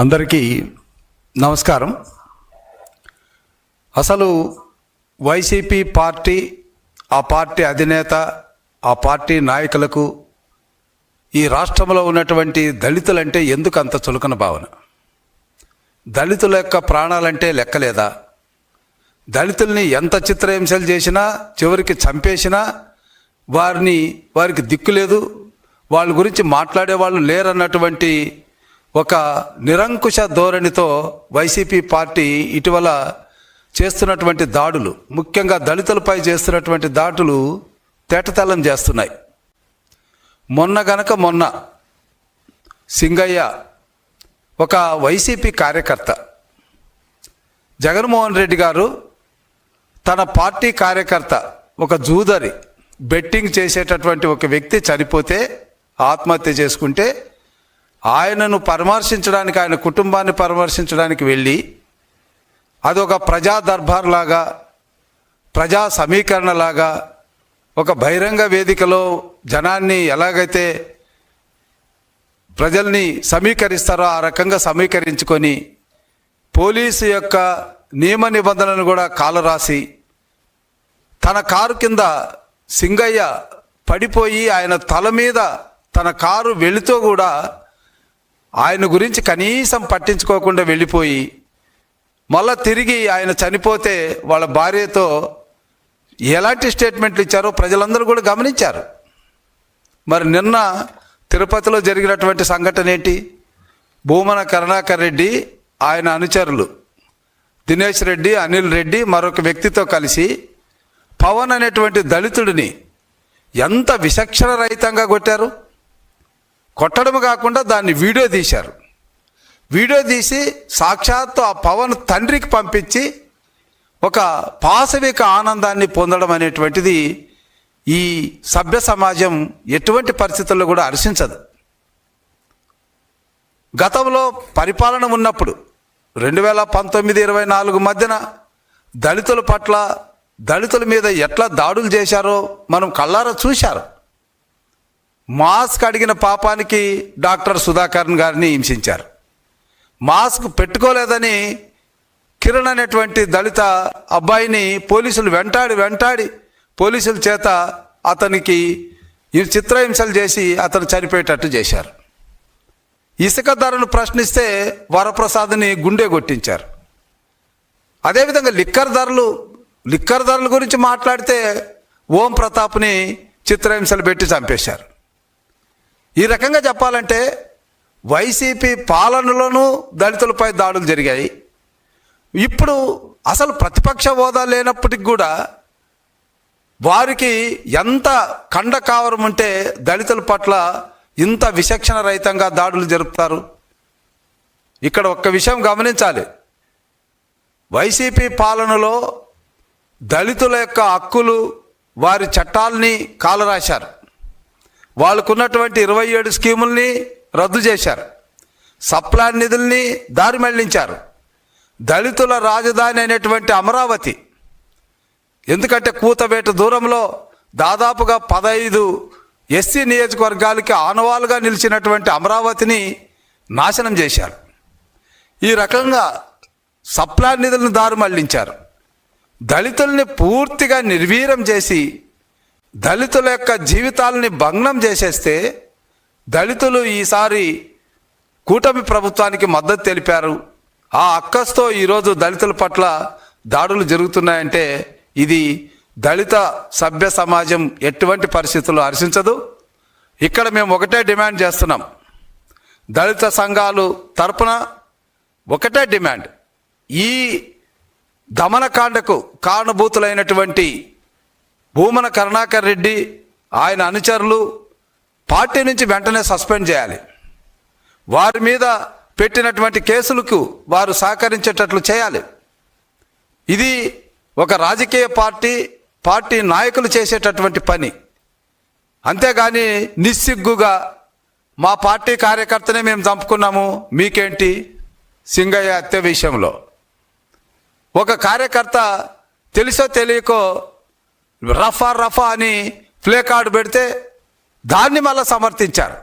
అందరికీ నమస్కారం. అసలు వైసీపీ పార్టీ ఆ పార్టీ అధినేత ఆ పార్టీ నాయకులకు ఈ రాష్ట్రంలో ఉన్నటువంటి దళితులంటే ఎందుకు అంత చులకన భావన? దళితుల యొక్క ప్రాణాలంటే లెక్కలేదా? దళితుల్ని ఎంత చిత్రహింసలు చేసినా చివరికి చంపేసినా వారిని వారికి దిక్కు లేదు. వాళ్ళ గురించి మాట్లాడే వాళ్ళు లేరన్నటువంటి ఒక నిరంకుశ ధోరణితో వైసీపీ పార్టీ ఇటీవల చేస్తున్నటువంటి దాడులు ముఖ్యంగా దళితులపై చేస్తున్నటువంటి దాడులు తేటతెల్లం చేస్తున్నాయి. మొన్న గనక మొన్న సింగయ్య ఒక వైసీపీ కార్యకర్త జగన్మోహన్ రెడ్డి గారు తన పార్టీ కార్యకర్త ఒక జూదరి బెట్టింగ్ చేసేటటువంటి ఒక వ్యక్తి చనిపోతే ఆత్మహత్య చేసుకుంటే ఆయనను పరామర్శించడానికి ఆయన కుటుంబాన్ని పరామర్శించడానికి వెళ్ళి అదొక ప్రజా దర్బార్ లాగా ప్రజా సమీకరణలాగా ఒక బహిరంగ వేదికలో జనాన్ని ఎలాగైతే ప్రజల్ని సమీకరిస్తారో ఆ రకంగా సమీకరించుకొని పోలీసు యొక్క నియమ నిబంధనలను కూడా కాలరాసి తన కారు కింద సింగయ్య పడిపోయి ఆయన తల మీద తన కారు వెళుతూ కూడా ఆయన గురించి కనీసం పట్టించుకోకుండా వెళ్ళిపోయి మళ్ళా తిరిగి ఆయన చనిపోతే వాళ్ళ భార్యతో ఎలాంటి స్టేట్మెంట్లు ఇచ్చారో ప్రజలందరూ కూడా గమనించారు. మరి నిన్న తిరుపతిలో జరిగినటువంటి సంఘటన ఏంటి? భూమన కరుణాకర్ రెడ్డి ఆయన అనుచరులు దినేష్ రెడ్డి అనిల్ రెడ్డి మరొక వ్యక్తితో కలిసి పవన్ అనేటువంటి దళితుడిని ఎంత విచక్షణ రహితంగా కొట్టారు? కొట్టడం కాకుండా దాన్ని వీడియో తీశారు. వీడియో తీసి సాక్షాత్తు ఆ పవన్ తండ్రికి పంపించి ఒక పాశవిక ఆనందాన్ని పొందడం అనేటువంటిది ఈ సభ్య సమాజం ఎటువంటి పరిస్థితుల్లో కూడా హర్షించదు గతంలో పరిపాలన ఉన్నప్పుడు రెండు వేల పంతొమ్మిది ఇరవై నాలుగు మధ్యన దళితుల పట్ల దళితుల మీద ఎట్లా దాడులు చేశారో మనం కళ్ళారా చూశారు. మాస్క్ అడిగిన పాపానికి డాక్టర్ సుధాకరన్ గారిని హింసించారు. మాస్క్ పెట్టుకోలేదని కిరణ్ అనేటువంటి దళిత అబ్బాయిని పోలీసులు వెంటాడి వెంటాడి పోలీసుల చేత అతనికి ఈ చిత్రహింసలు చేసి అతను చనిపోయేటట్టు చేశారు. ఇసుక ధరను ప్రశ్నిస్తే వరప్రసాద్ని గుండె కొట్టించారు. అదేవిధంగా లిక్కర్ ధరలు లిక్కర్ ధరల గురించి మాట్లాడితే ఓం ప్రతాప్ని చిత్రహింసలు పెట్టి చంపేశారు. ఈ రకంగా చెప్పాలంటే వైసీపీ పాలనలోనూ దళితులపై దాడులు జరిగాయి. ఇప్పుడు అసలు ప్రతిపక్ష హోదా లేనప్పటికి కూడా వారికి ఎంత కండ కావరం ఉంటే దళితుల పట్ల ఇంత విచక్షణ రహితంగా దాడులు జరుపుతారు? ఇక్కడ ఒక్క విషయం గమనించాలి. వైసీపీ పాలనలో దళితుల యొక్క హక్కులు వారి చట్టాలని కాలరాశారు. వాళ్ళకున్నటువంటి ఇరవై ఏడు స్కీముల్ని రద్దు చేశారు. సప్లాన్ నిధుల్ని దారి మళ్ళించారు. దళితుల రాజధాని అయినటువంటి అమరావతి. ఎందుకంటే కూతబేట దూరంలో దాదాపుగా పదహైదు ఎస్సీ నియోజకవర్గాలకి ఆనవాలుగా నిలిచినటువంటి అమరావతిని నాశనం చేశారు. ఈ రకంగా సప్లాన్ నిధులను దారి మళ్ళించారు. దళితుల్ని పూర్తిగా నిర్వీర్యం చేసి దళితుల యొక్క జీవితాలని భగ్నం చేసేస్తే దళితులు ఈసారి కూటమి ప్రభుత్వానికి మద్దతు తెలిపారు. ఆ అక్కస్తో ఈరోజు దళితుల పట్ల దాడులు జరుగుతున్నాయంటే ఇది దళిత సభ్య సమాజం ఎటువంటి పరిస్థితుల్లో హర్షించదు. ఇక్కడ మేము ఒకటే డిమాండ్ చేస్తున్నాం. దళిత సంఘాలు తరపున ఒకటే డిమాండ్. ఈ దమనకాండకు కారణభూతులైనటువంటి భూమన కరుణాకర్ రెడ్డి ఆయన అనుచరులు పార్టీ నుంచి వెంటనే సస్పెండ్ చేయాలి. వారి మీద పెట్టినటువంటి కేసులకు వారు సహకరించేటట్లు చేయాలి. ఇది ఒక రాజకీయ పార్టీ పార్టీ నాయకులు చేసేటటువంటి పని. అంతేగాని నిస్సిగ్గుగా మా పార్టీ కార్యకర్తనే మేము చంపుకున్నాము మీకేంటి? సింగయ్య హత్య విషయంలో. ఒక కార్యకర్త తెలుసో తెలియకో రఫా రఫా అని ప్లే కార్డు పెడితే దాన్ని మళ్ళీ సమర్థించారు.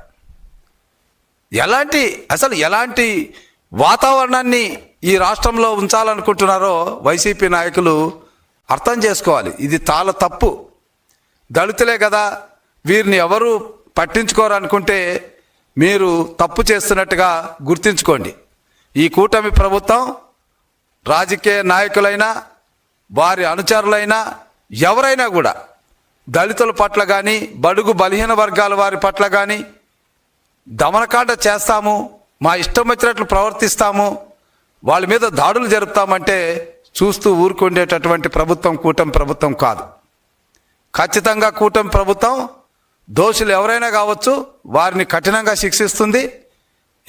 ఎలాంటి అసలు ఎలాంటి వాతావరణాన్ని ఈ రాష్ట్రంలో ఉంచాలనుకుంటున్నారో వైసీపీ నాయకులు అర్థం చేసుకోవాలి. ఇది చాలా తప్పు. దళితులే కదా వీరిని ఎవరు పట్టించుకోరనుకుంటే మీరు తప్పు చేస్తున్నట్టుగా గుర్తుంచుకోండి. ఈ కూటమి ప్రభుత్వం రాజకీయ నాయకులైనా వారి అనుచరులైనా ఎవరైనా కూడా దళితుల పట్ల కానీ బడుగు బలహీన వర్గాల వారి పట్ల కానీ దమనకాండ చేస్తాము మా ఇష్టం వచ్చినట్లు ప్రవర్తిస్తాము వాళ్ళ మీద దాడులు జరుపుతామంటే చూస్తూ ఊరుకుండేటటువంటి ప్రభుత్వం కూటమి ప్రభుత్వం కాదు. ఖచ్చితంగా కూటమి ప్రభుత్వం దోషులు ఎవరైనా కావచ్చు వారిని కఠినంగా శిక్షిస్తుంది.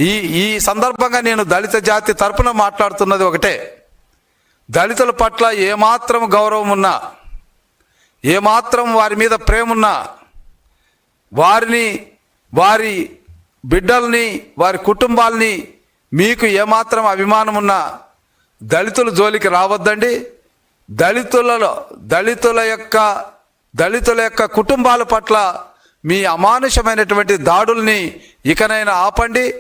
ఈ ఈ సందర్భంగా నేను దళిత జాతి తరపున మాట్లాడుతున్నది ఒకటే. దళితుల పట్ల ఏమాత్రం గౌరవం ఉన్నా ఏమాత్రం వారి మీద ప్రేమున్నా వారిని వారి బిడ్డల్ని వారి కుటుంబాల్ని మీకు ఏమాత్రం అభిమానం ఉన్నా దళితుల జోలికి రావద్దండి. దళితులలో దళితుల యొక్క దళితుల యొక్క కుటుంబాల పట్ల మీ అమానుషమైనటువంటి దాడుల్ని ఇకనైనా ఆపండి.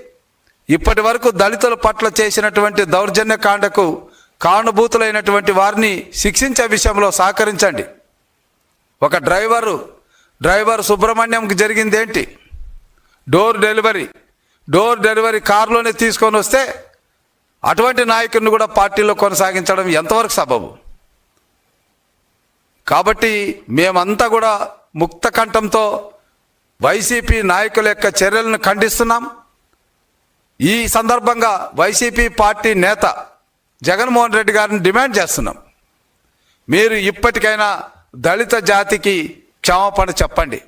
ఇప్పటి వరకు దళితుల పట్ల చేసినటువంటి దౌర్జన్య కాండకు కారణభూతులైనటువంటి వారిని శిక్షించే విషయంలో సహకరించండి. ఒక డ్రైవరు డ్రైవర్ సుబ్రహ్మణ్యంకి జరిగింది ఏంటి డోర్ డెలివరీ డోర్ డెలివరీ కారులోనే తీసుకొని వస్తే అటువంటి నాయకుడిని కూడా పార్టీలో కొనసాగించడం ఎంతవరకు సబబు? కాబట్టి మేమంతా కూడా ముక్త కంఠంతో వైసీపీ నాయకుల యొక్క చర్యలను ఖండిస్తున్నాం. ఈ సందర్భంగా వైసీపీ పార్టీ నేత జగన్మోహన్ రెడ్డి గారిని డిమాండ్ చేస్తున్నాం. మీరు ఇప్పటికైనా దళిత జాతికి క్షమాపణ చెప్పండి.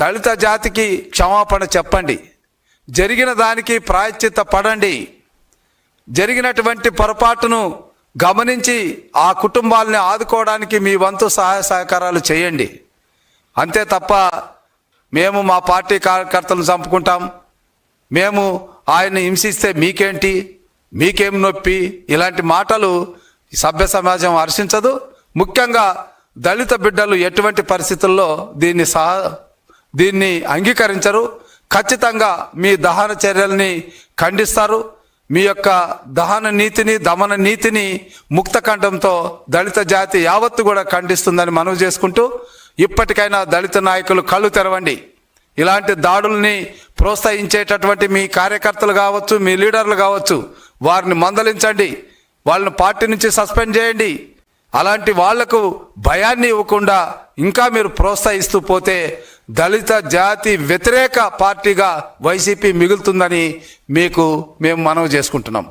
దళిత జాతికి క్షమాపణ చెప్పండి. జరిగిన దానికి ప్రాయశ్చిత్త పడండి. జరిగినటువంటి పొరపాటును గమనించి ఆ కుటుంబాలని ఆదుకోవడానికి మీ వంతు సహాయ సహకారాలు చేయండి. అంతే తప్ప మేము మా పార్టీ కార్యకర్తలను చంపుకుంటాం. మేము ఆయన్ని హింసిస్తే మీకేంటి? మీకేం నొప్పి? ఇలాంటి మాటలు సభ్య సమాజం హర్షించదు. ముఖ్యంగా దళిత బిడ్డలు ఎటువంటి పరిస్థితుల్లో దీన్ని సహ దీన్ని అంగీకరించరు. ఖచ్చితంగా మీ దహన చర్యల్ని ఖండిస్తారు. మీ యొక్క దహన నీతిని దమన నీతిని ముక్తకంఠంతో దళిత జాతి యావత్తు కూడా ఖండిస్తుందని మనవి చేసుకుంటూ ఇప్పటికైనా దళిత నాయకులు కళ్ళు తెరవండి. ఇలాంటి దాడుల్ని ప్రోత్సహించేటటువంటి మీ కార్యకర్తలు కావచ్చు మీ లీడర్లు కావచ్చు వారిని మందలించండి. వాళ్ళని పార్టీ నుంచి సస్పెండ్ చేయండి. అలాంటి వాళ్ళకు భయాన్ని ఇవ్వకుండా ఇంకా మీరు ప్రోత్సహిస్తూ పోతే దళిత జాతి వ్యతిరేక పార్టీగా వైసీపీ మిగులుతుందని మీకు మేము మనవి చేసుకుంటున్నాం.